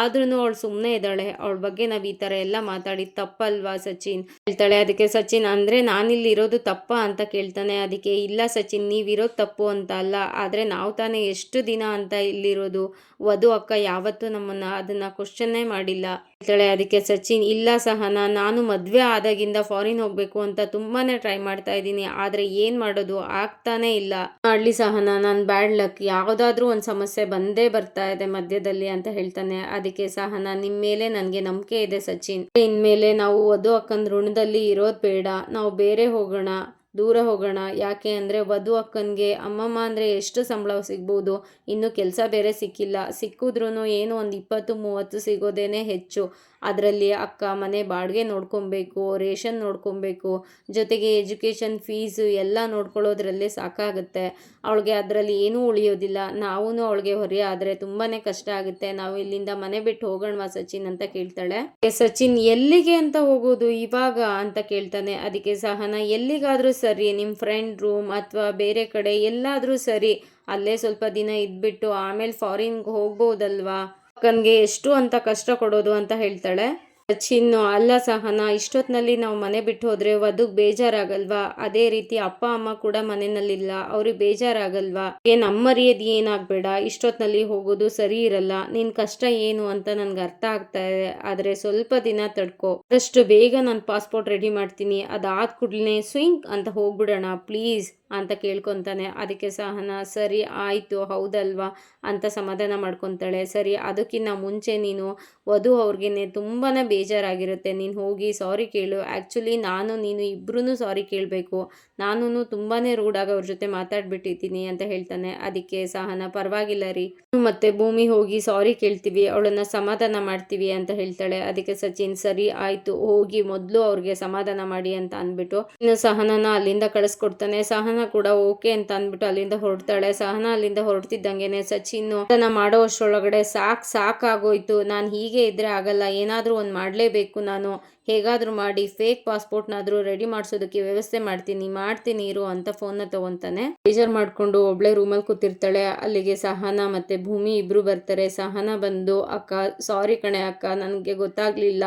Speaker 1: ಆದ್ರೂ ಅವಳು ಸುಮ್ಮನೆ ಇದ್ದಾಳೆ. ಅವಳ ಬಗ್ಗೆ ನಾವು ಈ ಥರ ಎಲ್ಲ ಮಾತಾಡಿ, ತಪ್ಪಲ್ವಾ ಸಚಿನ್? ಹೇಳ್ತಾಳೆ, ಅದಕ್ಕೆ ಸಚಿನ್ ಅಂದರೆ ನಾನಿಲ್ಲಿ ಇರೋದು ತಪ್ಪ ಅಂತ ಕೇಳ್ತಾನೆ. ಅದಕ್ಕೆ ಇಲ್ಲ ಸಚಿನ್, ನೀವಿರೋದು ತಪ್ಪು ಅಂತ ಅಲ್ಲ. ಆದರೆ ನಾವು ತಾನೇ ಎಷ್ಟು ದಿನ ಅಂತ ಇಲ್ಲಿರೋದು. ವಧು ಅಕ್ಕ ಯಾವತ್ತೂ ನಮ್ಮನ್ನು ಅದನ್ನು ಕ್ವಶನ್ನೇ ಮಾಡಿಲ್ಲ. ಹೇಳ್ತಾಳೆ, ಅದಕ್ಕೆ ಸಚಿನ್, ಇಲ್ಲ ಸಹನ ನಾನು ಮದುವೆ ಆದಾಗಿಂದ ಫಾರಿನ್ ಹೋಗಬೇಕು ಅಂತ ತುಂಬಾ ಟ್ರೈ ಮಾಡ್ತಾ ಇದ್ದೀನಿ, ಆದರೆ ಏನು ಮಾಡೋದು? ಆಗ್ತಾನೇ ಇಲ್ಲ. ಮಾಡ್ಲಿ ಸಹನ ನಾನು ಬ್ಯಾಡ್ ಲಕ್ ಯಾವುದಾದ್ರೂ ಒಂದು ಸಮಸ್ಯೆ ಬಂದೇ ಬರ್ತಾ ಇದೆ ಮಧ್ಯದಲ್ಲಿ, ಅಂತ ಹೇಳ್ತಾನೆ. ಅದಕ್ಕೆ ಸಹನ ನಿಮ್ಮ ಮೇಲೆ ನನಗೆ ನಂಬಿಕೆ ಇದೆ ಸಚಿನ್. ಇನ್ಮೇಲೆ ನಾವು ವಧು ಅಕ್ಕನ ಋಣದಲ್ಲಿ ಇರೋದು ಬೇಡ. ನಾವು ಬೇರೆ ಹೋಗೋಣ. ದೂರ ಹೋಗೋಣ. ಯಾಕೆ ಅಂದರೆ ವಧು ಅಕ್ಕನಿಗೆ ಅಮ್ಮಮ್ಮ ಅಂದರೆ ಎಷ್ಟು ಸಂಬಳ ಸಿಗ್ಬೋದು? ಇನ್ನು ಕೆಲಸ ಬೇರೆ ಸಿಕ್ಕಿಲ್ಲ. ಸಿಕ್ಕಿದ್ರೂ ಏನು ಒಂದು ಇಪ್ಪತ್ತು, ಮೂವತ್ತು ಸಿಗೋದೇನೆ ಹೆಚ್ಚು. ಅದರಲ್ಲಿ ಅಕ್ಕ, ಮನೆ ಬಾಡಿಗೆ ನೋಡ್ಕೊಬೇಕು, ರೇಷನ್ ನೋಡ್ಕೊಬೇಕು, ಜೊತೆಗೆ ಎಜುಕೇಷನ್ ಫೀಸು ಎಲ್ಲ ನೋಡ್ಕೊಳ್ಳೋದ್ರಲ್ಲೇ ಸಾಕಾಗುತ್ತೆ. ಅವಳಿಗೆ ಅದರಲ್ಲಿ ಏನೂ ಉಳಿಯೋದಿಲ್ಲ. ನಾವೂ ಅವಳಿಗೆ ಹೊರೆ ಆದರೆ ತುಂಬಾ ಕಷ್ಟ ಆಗುತ್ತೆ. ನಾವು ಇಲ್ಲಿಂದ ಮನೆ ಬಿಟ್ಟು ಹೋಗೋಣವಾ ಸಚಿನ್ ಅಂತ ಕೇಳ್ತಾಳೆ. ಸಚಿನ್, ಎಲ್ಲಿಗೆ ಅಂತ ಹೋಗೋದು? ಇವಾಗ ಅಂತ ಕೇಳ್ತಾನೆ. ಅದಕ್ಕೆ ಸಹನ, ಎಲ್ಲಿಗಾದರೂ ಸರಿ ನಿಮ್ಮ ಫ್ರೆಂಡ್ ರೂಮ್ ಅಥವಾ ಬೇರೆ ಕಡೆ ಎಲ್ಲಾದರೂ ಸರಿ, ಅಲ್ಲೇ ಸ್ವಲ್ಪ ದಿನ ಇದ್ಬಿಟ್ಟು ಆಮೇಲೆ ಫಾರಿನ್ಗೆ ಹೋಗ್ಬೋದಲ್ವಾ? ಅಕ್ಕನಿಗೆ ಎಷ್ಟು ಅಂತ ಕಷ್ಟ ಕೊಡೋದು ಅಂತ ಹೇಳ್ತಾಳೆ. ಚಿನ್ನು, ಅಲ್ಲ ಸಹನ ಇಷ್ಟೊತ್ತಿನಲ್ಲಿ ನಾವು ಮನೆ ಬಿಟ್ಟು ಹೋದ್ರೆ ವಧುಗೆ ಬೇಜಾರಾಗಲ್ವಾ? ಅದೇ ರೀತಿ ಅಪ್ಪ, ಅಮ್ಮ ಕೂಡ ಮನೆಯಲ್ಲಿಲ್ಲ ಅವ್ರಿಗೆ ಬೇಜಾರಾಗಲ್ವಾ? ಏನು ನಮ್ಮ ಏನಾಗಬೇಡ? ಇಷ್ಟೊತ್ತಿನಲ್ಲಿ ಹೋಗೋದು ಸರಿ ಇರಲ್ಲ. ನಿನ್ನ ಕಷ್ಟ ಏನು ಅಂತ ನನಗೆ ಅರ್ಥ ಆಗ್ತಾ ಇದೆ. ಆದರೆ ಸ್ವಲ್ಪ ದಿನ ತಡ್ಕೊ. ಆದಷ್ಟು ಬೇಗ ನಾನು ಪಾಸ್ಪೋರ್ಟ್ ರೆಡಿ ಮಾಡ್ತೀನಿ. ಅದಾದ ಕೂಡಲೇ ಸ್ವಿಂಗ್ ಅಂತ ಹೋಗ್ಬಿಡೋಣ ಪ್ಲೀಸ್ ಅಂತ ಕೇಳ್ಕೊತಾನೆ. ಅದಕ್ಕೆ ಸಹನ, ಸರಿ, ಆಯಿತು, ಹೌದಲ್ವಾ? ಅಂತ ಸಮಾಧಾನ ಮಾಡ್ಕೊತಾಳೆ. ಸರಿ ಅದಕ್ಕಿಂತ ಮುಂಚೆ ನೀನು ವಧು ಅವ್ರಿಗೆ ತುಂಬಾ ಬೇಜಾರಾಗಿರುತ್ತೆ. ನೀನು ಹೋಗಿ ಸಾರಿ ಕೇಳು. ಆ್ಯಕ್ಚುಲಿ ನಾನು, ನೀನು ಇಬ್ಬರೂ ಸಾರಿ ಕೇಳಬೇಕು. ನಾನು ತುಂಬಾ ರೂಢಾಗಿ ಅವ್ರ ಜೊತೆ ಮಾತಾಡ್ಬಿಟ್ಟಿದ್ದೀನಿ ಅಂತ ಹೇಳ್ತಾನೆ. ಅದಕ್ಕೆ ಸಹನ, ಪರವಾಗಿಲ್ಲ ರೀ. ಮತ್ತೆ ಭೂಮಿ ಹೋಗಿ ಸಾರಿ ಕೇಳ್ತೀವಿ, ಅವಳನ್ನ ಸಮಾಧಾನ ಮಾಡ್ತೀವಿ ಅಂತ ಹೇಳ್ತಾಳೆ. ಅದಕ್ಕೆ ಸಚಿನ್, ಸರಿ, ಆಯಿತು, ಹೋಗಿ ಮೊದಲು ಅವ್ರಿಗೆ ಸಮಾಧಾನ ಮಾಡಿ ಅಂತ ಅಂದ್ಬಿಟ್ಟು ಇನ್ನು ಸಹನನ ಅಲ್ಲಿಂದ ಕಳಿಸ್ಕೊಡ್ತಾನೆ. ಸಹನ ಕೂಡ ಓಕೆ ಅಂತ ಅಂದ್ಬಿಟ್ಟು ಅಲ್ಲಿಂದ ಹೊರಡ್ತಾಳೆ. ಸಹನಾ ಅಲ್ಲಿಂದ ಹೊರಡ್ತಿದ್ದಂಗೆನೆ ಸಚಿನ್ ಅದನ್ನ ಮಾಡೋ ಅಷ್ಟರೊಳಗಡೆ ಸಾಕ್ ಸಾಕಾಗೋಯ್ತು. ನಾನು ಹೀಗೆ ಇದ್ರೆ ಆಗಲ್ಲ. ಏನಾದರೂ ಒಂದು ಮಾಡಲೇಬೇಕು ನಾನು. ಹೇಗಾದರೂ ಮಾಡಿ ಫೇಕ್ ಪಾಸ್ಪೋರ್ಟ್ನಾದರೂ ರೆಡಿ ಮಾಡಿಸೋದಕ್ಕೆ ವ್ಯವಸ್ಥೆ ಮಾಡ್ತೀನಿ ಮಾಡ್ತೀನಿ ಇರು ಅಂತ ಫೋನ್ನ ತಗೊಂತಾನೆ. ಬೇಜಾರ್ ಮಾಡ್ಕೊಂಡು ಒಬ್ಳೆ ರೂಮಲ್ಲಿ ಕೂತಿರ್ತಾಳೆ, ಅಲ್ಲಿಗೆ ಸಹನ ಮತ್ತೆ ಭೂಮಿ ಇಬ್ರು ಬರ್ತಾರೆ. ಸಹನ ಬಂದು, ಅಕ್ಕ ಸಾರಿ ಕಣೆ ಅಕ್ಕ, ನನಗೆ ಗೊತ್ತಾಗ್ಲಿಲ್ಲ.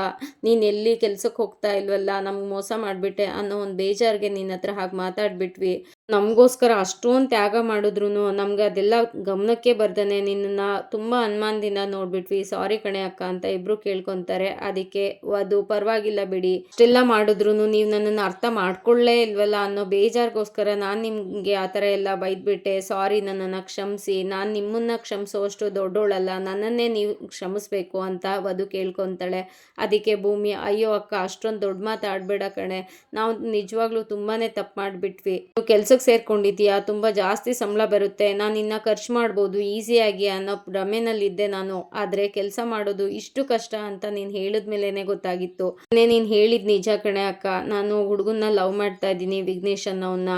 Speaker 1: ನೀನು ಎಲ್ಲಿ ಕೆಲ್ಸಕ್ಕೆ ಹೋಗ್ತಾ ಇಲ್ವಲ್ಲ, ನಮ್ಗೆ ಮೋಸ ಮಾಡಿಬಿಟ್ಟೆ ಅನ್ನೋ ಒಂದು ಬೇಜಾರಿಗೆ ನಿನ್ನ ಹತ್ರ ಹಾಗೆ ಮಾತಾಡ್ಬಿಟ್ವಿ. ನಮಗೋಸ್ಕರ ಅಷ್ಟೊಂದು ತ್ಯಾಗ ಮಾಡಿದ್ರು ನಮ್ಗೆ ಅದೆಲ್ಲ ಗಮನಕ್ಕೆ ಬರ್ದಾನೆ. ನಿನ್ನನ್ನು ತುಂಬ ಅನುಮಾನದಿಂದ ನೋಡ್ಬಿಟ್ವಿ. ಸಾರಿ ಕಣೆ ಅಕ್ಕ, ಅಂತ ಇಬ್ರು ಕೇಳ್ಕೊತಾರೆ. ಅದಕ್ಕೆ ಅದು ಪರವಾಗಿಲ್ಲ ಬಿಡಿ. ಅಷ್ಟೆಲ್ಲ ಮಾಡಿದ್ರು ನೀವು ನನ್ನನ್ನು ಅರ್ಥ ಮಾಡ್ಕೊಳ್ಳೇ ಇಲ್ವಲ್ಲ ಅನ್ನೋ ಬೇಜಾರ್ಗೋಸ್ಕರ ನಾನು ನಿಮಗೆ ಆ ಥರ ಎಲ್ಲ ಬೈದ್ಬಿಟ್ಟೆ. ಸಾರಿ ನನ್ನನ್ನು ಕ್ಷಮಿಸಿ. ನಾನು ನಿಮ್ಮನ್ನ ಕ್ಷಮಿಸೋಷ್ಟು ದೊಡ್ಡೋಳಲ್ಲ. ನನ್ನನ್ನೇ ನೀವು ಕ್ಷಮಿಸ್ಬೇಕು ಅಂತ ವಧು ಕೇಳ್ಕೊತಾಳೆ. ಅದಕ್ಕೆ ಭೂಮಿ, ಅಯ್ಯೋ ಅಕ್ಕ, ಅಷ್ಟೊಂದು ದೊಡ್ಡ ಮಾತಾಡಬೇಡ ಕಣೆ. ನಾವು ನಿಜವಾಗ್ಲೂ ತುಂಬಾ ತಪ್ಪು ಮಾಡಿಬಿಟ್ವಿ. ಕೆಲ್ಸಕ್ಕೆ ಸೇರ್ಕೊಂಡಿದ್ದೀಯಾ? ತುಂಬ ಜಾಸ್ತಿ ಸಂಬಳ ಬರುತ್ತೆ. ನಾನು ಇನ್ನ ಖರ್ಚು ಮಾಡ್ಬೋದು ಈಸಿಯಾಗಿ ಅನ್ನೋ ಭ್ರಮೆನಲ್ಲಿದ್ದೆ ನಾನು. ಆದರೆ ಕೆಲಸ ಮಾಡೋದು ಇಷ್ಟು ಕಷ್ಟ ಅಂತ ನೀನು ಹೇಳಿದ್ಮೇಲೆ ಗೊತ್ತಾಗಿತ್ತು. ನೀನು ಹೇಳಿದ ನಿಜ ಕಣೆ ಅಕ್ಕ. ನಾನು ಹುಡುಗನ್ನ ಲವ್ ಮಾಡ್ತಾ ಇದ್ದೀನಿ ವಿಘ್ನೇಶ್ ಅನ್ನೋನ್ನ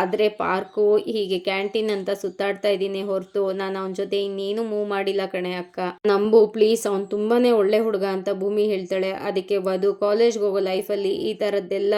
Speaker 1: ಆದರೆ ಪಾರ್ಕು ಹೀಗೆ ಕ್ಯಾಂಟೀನ್ ಅಂತ ಸುತ್ತಾಡ್ತಾ ಇದ್ದೀನಿ ಹೊರತು ನಾನು ಅವನ ಜೊತೆ ಇನ್ನೇನು ಮೂವ್ ಮಾಡಿಲ್ಲ ಕಣೆ ಅಕ್ಕ. ನಂಬು, ಪ್ಲೀಸ್ ಅವ್ನು ತುಂಬಾನೇ ಒಳ್ಳೆ ಹುಡುಗ ಅಂತ ಭೂಮಿ ಹೇಳ್ತಾಳೆ. ಅದಕ್ಕೆ ವಧು, ಕಾಲೇಜ್ಗೆ ಹೋಗೋ ಲೈಫಲ್ಲಿ ಈ ಥರದ್ದೆಲ್ಲ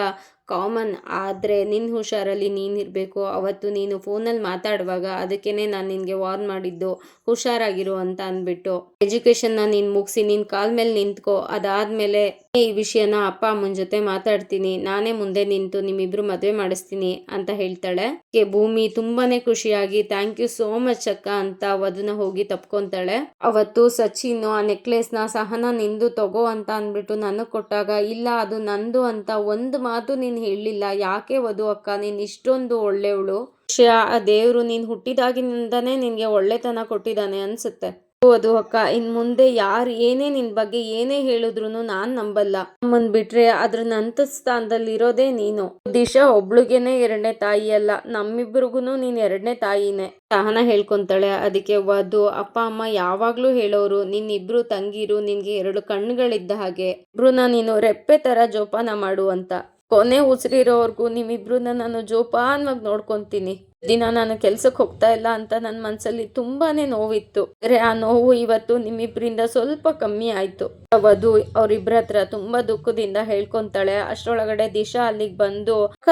Speaker 1: ಕಾಮನ್, ಆದರೆ ನಿನ್ನ ಹುಷಾರಲ್ಲಿ ನೀನಿರಬೇಕು ಅವತ್ತು ನೀನು ಫೋನಲ್ಲಿ ಮಾತಾಡುವಾಗ ಅದಕ್ಕೇ ನಾನು ನಿನಗೆ ವಾರ್ನ್ ಮಾಡಿದ್ದು, ಹುಷಾರಾಗಿರು ಅಂತ ಅಂದ್ಬಿಟ್ಟು. ಎಜುಕೇಷನ್ನ ನೀನು ಮುಗಿಸಿ ನಿನ್ನ ಕಾಲ ಮೇಲೆ ನಿಂತ್ಕೋ. ಅದಾದಮೇಲೆ ಈ ವಿಷಯನ ಅಪ್ಪ, ಅಮ್ಮನ ಜೊತೆ ಮಾತಾಡ್ತೀನಿ. ನಾನೇ ಮುಂದೆ ನಿಂತು ನಿಮ್ಮಿಬ್ರು ಮದುವೆ ಮಾಡಿಸ್ತೀನಿ ಅಂತ ಹೇಳ್ತಾಳೆ. ಭೂಮಿ ತುಂಬಾನೇ ಖುಷಿಯಾಗಿ ಥ್ಯಾಂಕ್ ಯು ಸೋ ಮಚ್ ಅಕ್ಕ ಅಂತ ವಧುನ ಹೋಗಿ ತಪ್ಕೊಂತಾಳೆ. ಅವತ್ತು ಸಚಿನ್ ಆ ನೆಕ್ಲೆಸ್ನ ಸಹನ ನಿಂದು ತಗೋ ಅಂತ ಅಂದ್ಬಿಟ್ಟು ನನಗೆ ಕೊಟ್ಟಾಗ, ಇಲ್ಲ, ಅದು ನಂದು ಅಂತ ಒಂದು ಮಾತು ನೀನು ಹೇಳಲಿಲ್ಲ. ಯಾಕೆ ವಧು ಅಕ್ಕ? ನೀನು ಇಷ್ಟೊಂದು ಒಳ್ಳೆಯವಳು. ವಿಷಯ ದೇವರು ನೀನು ಹುಟ್ಟಿದಾಗಿನಿಂದನೇ ನಿನಗೆ ಒಳ್ಳೆತನ ಕೊಟ್ಟಿದ್ದಾನೆ ಅನ್ಸುತ್ತೆ. ವಧು ಅಕ್ಕ, ಇನ್ ಮುಂದೆ ಯಾರು ಏನೇ ನಿನ್ ಬಗ್ಗೆ ಏನೇ ಹೇಳಿದ್ರು ನಾನ್ ನಂಬಲ್ಲ. ಅಮ್ಮನ್ ಬಿಟ್ರೆ ಅದ್ರ ನಂತ ಸ್ಥಾನದಲ್ಲಿ ಇರೋದೇ ನೀನು. ದಿಶಾ ಒಬ್ಳಿಗೆನೆ ಎರಡನೇ ತಾಯಿ ಅಲ್ಲ. ನಮ್ಮಿಬ್ರಿಗೂ ನೀನ್ ಎರಡನೇ ತಾಯಿನೇ. ಸಹನ ಹೇಳ್ಕೊಂತಾಳೆ. ಅದಕ್ಕೆ ವಧು, ಅಪ್ಪ, ಅಮ್ಮ ಯಾವಾಗ್ಲೂ ಹೇಳೋರು ನಿನ್ ಇಬ್ರು ತಂಗಿರು, ನಿನ್ಗೆ ಎರಡು ಕಣ್ಣುಗಳಿದ್ದ ಹಾಗೆ. ಇಬ್ರು ನೀನು ರೆಪ್ಪೆ ತರ ಜೋಪಾನ ಮಾಡು ಅಂತ. ಕೊನೆ ಉಸಿರಿರೋವರೆಗೂ ನಿಮ್ಮಿಬ್ರನ್ನ ನಾನು ಜೋಪಾನವಾಗಿ ನೋಡ್ಕೊಂತೀನಿ. ದಿನ ನಾನು ಕೆಲ್ಸಕ್ಕೆ ಹೋಗ್ತಾ ಇಲ್ಲ ಅಂತ ನನ್ನ ಮನಸ್ಸಲ್ಲಿ ತುಂಬಾನೇ ನೋವಿತ್ತು. ರೇ, ಆ ನೋವು ಇವತ್ತು ನಿಮ್ಮಿಬ್ಬರಿಂದ ಸ್ವಲ್ಪ ಕಮ್ಮಿ ಆಯ್ತು. ವಧು ಅವ್ರಿಬ್ರ ಹತ್ರ ತುಂಬಾ ದುಃಖದಿಂದ ಹೇಳ್ಕೊಂತಾಳೆ. ಅಷ್ಟರೊಳಗಡೆ ದಿಶಾ ಅಲ್ಲಿಗೆ ಬಂದು, ಅಕ್ಕ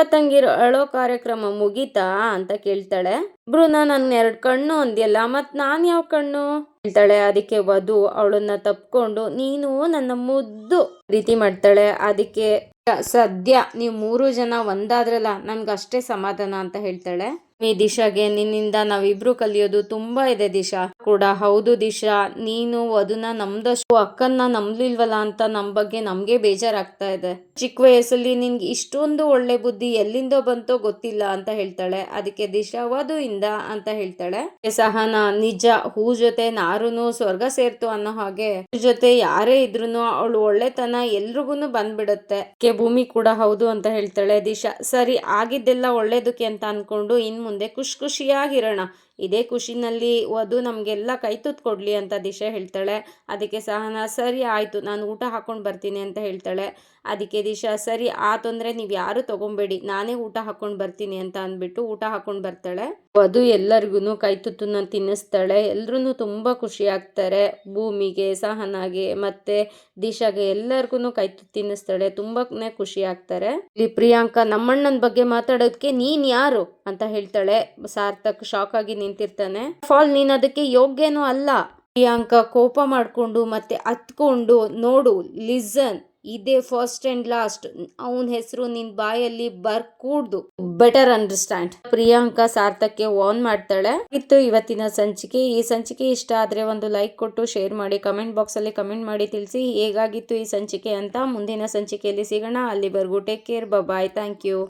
Speaker 1: ಅಳೋ ಕಾರ್ಯಕ್ರಮ ಮುಗೀತಾ? ಅಂತ ಕೇಳ್ತಾಳೆ. ಬ್ರುನ, ನನ್ ಎರಡ್ ಕಣ್ಣು ಅಂದ್ಯಲ್ಲ, ಮತ್ ನಾನ್ ಯಾವ ಕಣ್ಣು? ಹೇಳ್ತಾಳೆ. ಅದಕ್ಕೆ ವಧು ಅವಳನ್ನ ತಪ್ಕೊಂಡು, ನೀನು ನನ್ನ ಮುದ್ದು. ಪ್ರೀತಿ ಮಾಡ್ತಾಳೆ. ಅದಕ್ಕೆ ಸದ್ಯ ನೀವು ಮೂರು ಜನ ಒಂದಾದ್ರಲ್ಲ ನನ್ಗಷ್ಟೇ ಸಮಾಧಾನ ಅಂತ ಹೇಳ್ತಾಳೆ. ಈ ದಿಶಾಗೆ ನಿನ್ನಿಂದ ನಾವಿಬ್ರು ಕಲಿಯೋದು ತುಂಬಾ ಇದೆ ದಿಶಾ. ಕೂಡ ಹೌದು ದಿಶಾ, ನೀನು ಅದನ್ನ ನಮ್ದಷ್ಟು ಅಕ್ಕನ್ನ ನಂಬ್ಲಿಲ್ವಲ್ಲ ಅಂತ ನಮ್ ಬಗ್ಗೆ ನಮ್ಗೆ ಬೇಜಾರಾಗ್ತಾ ಇದೆ. ಚಿಕ್ಕ ವಯಸ್ಸಲ್ಲಿ ನಿನ್ಗೆ ಇಷ್ಟೊಂದು ಒಳ್ಳೆ ಬುದ್ಧಿ ಎಲ್ಲಿಂದ ಬಂತೋ ಗೊತ್ತಿಲ್ಲ ಅಂತ ಹೇಳ್ತಾಳೆ. ಅದಕ್ಕೆ ದಿಶಾ ಇಂದ ಅಂತ ಹೇಳ್ತಾಳೆ. ಸಹನ, ನಿಜ, ಹೂ ಜೊತೆ ನಾರುನು ಸ್ವರ್ಗ ಸೇರ್ತು ಅನ್ನೋ ಹಾಗೆ. ಜೊತೆ ಯಾರೇ ಇದ್ರು ಅವಳು ಒಳ್ಳೆತನ ಎಲ್ರಿಗೂನು ಬಂದ್ಬಿಡತ್ತೆ. ಕೆ ಭೂಮಿ ಕೂಡ ಹೌದು ಅಂತ ಹೇಳ್ತಾಳೆ ದಿಶಾ. ಸರಿ, ಆಗಿದ್ದೆಲ್ಲ ಒಳ್ಳೇದಕ್ಕೆ ಅಂತ ಅನ್ಕೊಂಡು ಇನ್ ಮುಂದೆ ಖುಷಿ ಖುಷಿಯಾಗಿರೋಣ. ಇದೇ ಖುಷಿನಲ್ಲಿ ವಧು ನಮಗೆಲ್ಲ ಕೈ ತುತ್ತು ಕೊಡಲಿ ಅಂತ ದಿಶಾ ಹೇಳ್ತಾಳೆ. ಅದಕ್ಕೆ ಸಹನ, ಸರಿ ಆಯಿತು, ನಾನು ಊಟ ಹಾಕೊಂಡು ಬರ್ತೀನಿ ಅಂತ ಹೇಳ್ತಾಳೆ. ಅದಕ್ಕೆ ದಿಶಾ, ಸರಿ ಆ ತೊಂದರೆ ನೀವು ಯಾರು ತೊಗೊಬೇಡಿ, ನಾನೇ ಊಟ ಹಾಕೊಂಡು ಬರ್ತೀನಿ ಅಂತ ಅಂದ್ಬಿಟ್ಟು ಊಟ ಹಾಕೊಂಡು ಬರ್ತಾಳೆ. ವಧು ಎಲ್ಲರಿಗೂ ಕೈ ತುತ್ತನ್ನ ತಿನ್ನಿಸ್ತಾಳೆ. ಎಲ್ರೂ ತುಂಬ ಖುಷಿ ಆಗ್ತಾರೆ. ಭೂಮಿಗೆ, ಸಹನಾಗೆ ಮತ್ತೆ ದಿಶಾಗೆ ಎಲ್ಲರಿಗೂ ಕೈ ತುತ್ತು ತಿನ್ನಿಸ್ತಾಳೆ. ತುಂಬಾನೇ ಖುಷಿ ಆಗ್ತಾರೆ. ಇಲ್ಲಿ ಪ್ರಿಯಾಂಕಾ, ನಮ್ಮಣ್ಣನ ಬಗ್ಗೆ ಮಾತಾಡೋದಕ್ಕೆ ನೀನು ಯಾರು? ಅಂತ ಹೇಳ್ತಾಳೆ. ಸಾರ್ಥಕ್ ಶಾಕ್ ಆಗಿ ನಿಂತಿರ್ತಾನೆ. ಫಾಲ್, ನೀನ್ ಅದಕ್ಕೆ ಯೋಗ್ಯನೂ ಅಲ್ಲ. ಪ್ರಿಯಾಂಕ ಕೋಪ ಮಾಡ್ಕೊಂಡು ಮತ್ತೆ ಹತ್ಕೊಂಡು ನೋಡು, ಲಿಸನ್, ಇದೇ ಫಸ್ಟ್ ಅಂಡ್ ಲಾಸ್ಟ್. ಅವನ ಹೆಸರು ನಿನ್ ಬಾಯಲ್ಲಿ ಬರ್ಕೂಡ್ದು. ಬೆಟರ್ ಅಂಡರ್ಸ್ಟ್ಯಾಂಡ್ ಪ್ರಿಯಾಂಕಾ ಸಾರ್ಥಕ್ಕೆ ಓನ್ ಮಾಡ್ತಾಳೆ. ಇತ್ತು ಇವತ್ತಿನ ಸಂಚಿಕೆ. ಈ ಸಂಚಿಕೆ ಇಷ್ಟ ಆದ್ರೆ ಒಂದು ಲೈಕ್ ಕೊಟ್ಟು ಶೇರ್ ಮಾಡಿ ಕಮೆಂಟ್ ಬಾಕ್ಸ್ ಅಲ್ಲಿ ಕಮೆಂಟ್ ಮಾಡಿ ತಿಳಿಸಿ ಹೇಗಾಗಿತ್ತು ಈ ಸಂಚಿಕೆ ಅಂತ ಮುಂದಿನ ಸಂಚಿಕೆಯಲ್ಲಿ ಸಿಗೋಣ. ಅಲ್ಲಿವರೆಗೂ take care bye thank you